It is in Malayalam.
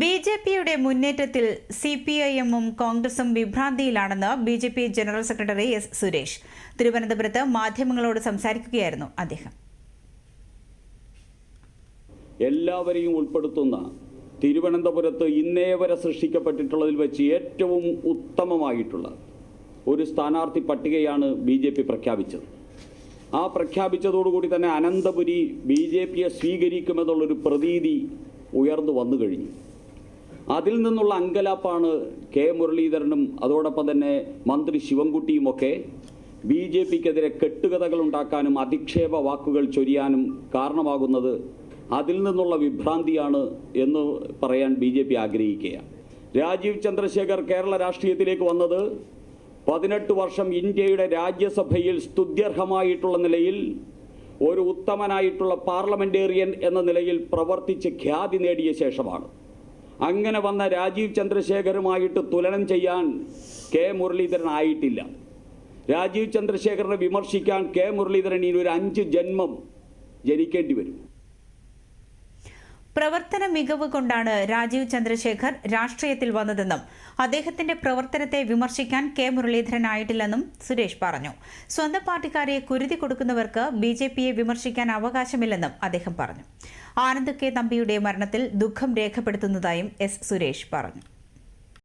ബി ജെ പിയുടെ മുന്നേറ്റത്തിൽ സി പി ഐ എമ്മും കോൺഗ്രസും വിഭ്രാന്തിയിലാണെന്ന് B J P general secretary S Suresh. തിരുവനന്തപുരത്ത് മാധ്യമങ്ങളോട് സംസാരിക്കുകയായിരുന്നു അദ്ദേഹം. എല്ലാവരെയും ഉൾപ്പെടുത്തുന്ന തിരുവനന്തപുരത്ത് ഇന്നേ വരെ സൃഷ്ടിക്കപ്പെട്ടിട്ടുള്ളതിൽ വെച്ച് ഏറ്റവും ഉത്തമമായിട്ടുള്ള ഒരു സ്ഥാനാർത്ഥി പട്ടികയാണ് ബി ജെ പി പ്രഖ്യാപിച്ചത്. ആ പ്രഖ്യാപിച്ചതോടുകൂടി തന്നെ അനന്തപുരി ബി ജെ പിയെ സ്വീകരിക്കുമെന്നുള്ളൊരു പ്രതീതി ഉയർന്നു വന്നു കഴിഞ്ഞു. അതിൽ നിന്നുള്ള അങ്കലാപ്പാണ് കെ മുരളീധരനും അതോടൊപ്പം തന്നെ മന്ത്രി ശിവൻകുട്ടിയും ഒക്കെ ബി ജെ പിക്കെതിരെ കെട്ടുകഥകൾ ഉണ്ടാക്കാനും അധിക്ഷേപ വാക്കുകൾ ചൊരിയാനും കാരണമാകുന്നത് അതിൽ നിന്നുള്ള വിഭ്രാന്തിയാണ് എന്ന് പറയാൻ ബി ജെ പി ആഗ്രഹിക്കുകയാണ്. രാജീവ് ചന്ദ്രശേഖർ കേരള രാഷ്ട്രീയത്തിലേക്ക് വന്നത് പതിനെട്ട് വർഷം ഇന്ത്യയുടെ രാജ്യസഭയിൽ സ്തുത്യർഹമായിട്ടുള്ള നിലയിൽ ഒരു ഉത്തമനായിട്ടുള്ള പാർലമെന്റേറിയൻ എന്ന നിലയിൽ പ്രവർത്തിച്ച് ഖ്യാതി നേടിയ ശേഷമാണ്. അങ്ങനെ വന്ന രാജീവ് ചന്ദ്രശേഖരുമായിട്ട് തുലനം ചെയ്യാൻ കെ മുരളീധരൻ ആയിട്ടില്ല. രാജീവ് ചന്ദ്രശേഖരനെ വിമർശിക്കാൻ കെ മുരളീധരൻ ഇനി ഒരു അഞ്ച് ജന്മം ജനിക്കേണ്ടി വരും. പ്രവർത്തന മികവ് കൊണ്ടാണ് രാജീവ് ചന്ദ്രശേഖർ രാഷ്ട്രീയത്തിൽ വന്നതെന്നും അദ്ദേഹത്തിന്റെ പ്രവർത്തനത്തെ വിമർശിക്കാൻ കെ മുരളീധരനായിട്ടില്ലെന്നും സുരേഷ് പറഞ്ഞു. സ്വന്തം പാർട്ടിക്കാരെ കുരുതി കൊടുക്കുന്നവർക്ക് ബി ജെ പിയെ വിമർശിക്കാൻ അവകാശമില്ലെന്നും അദ്ദേഹം പറഞ്ഞു. ആനന്ദ് കെ തമ്പിയുടെ മരണത്തിൽ ദുഃഖം രേഖപ്പെടുത്തുന്നതായും എസ് സുരേഷ് പറഞ്ഞു.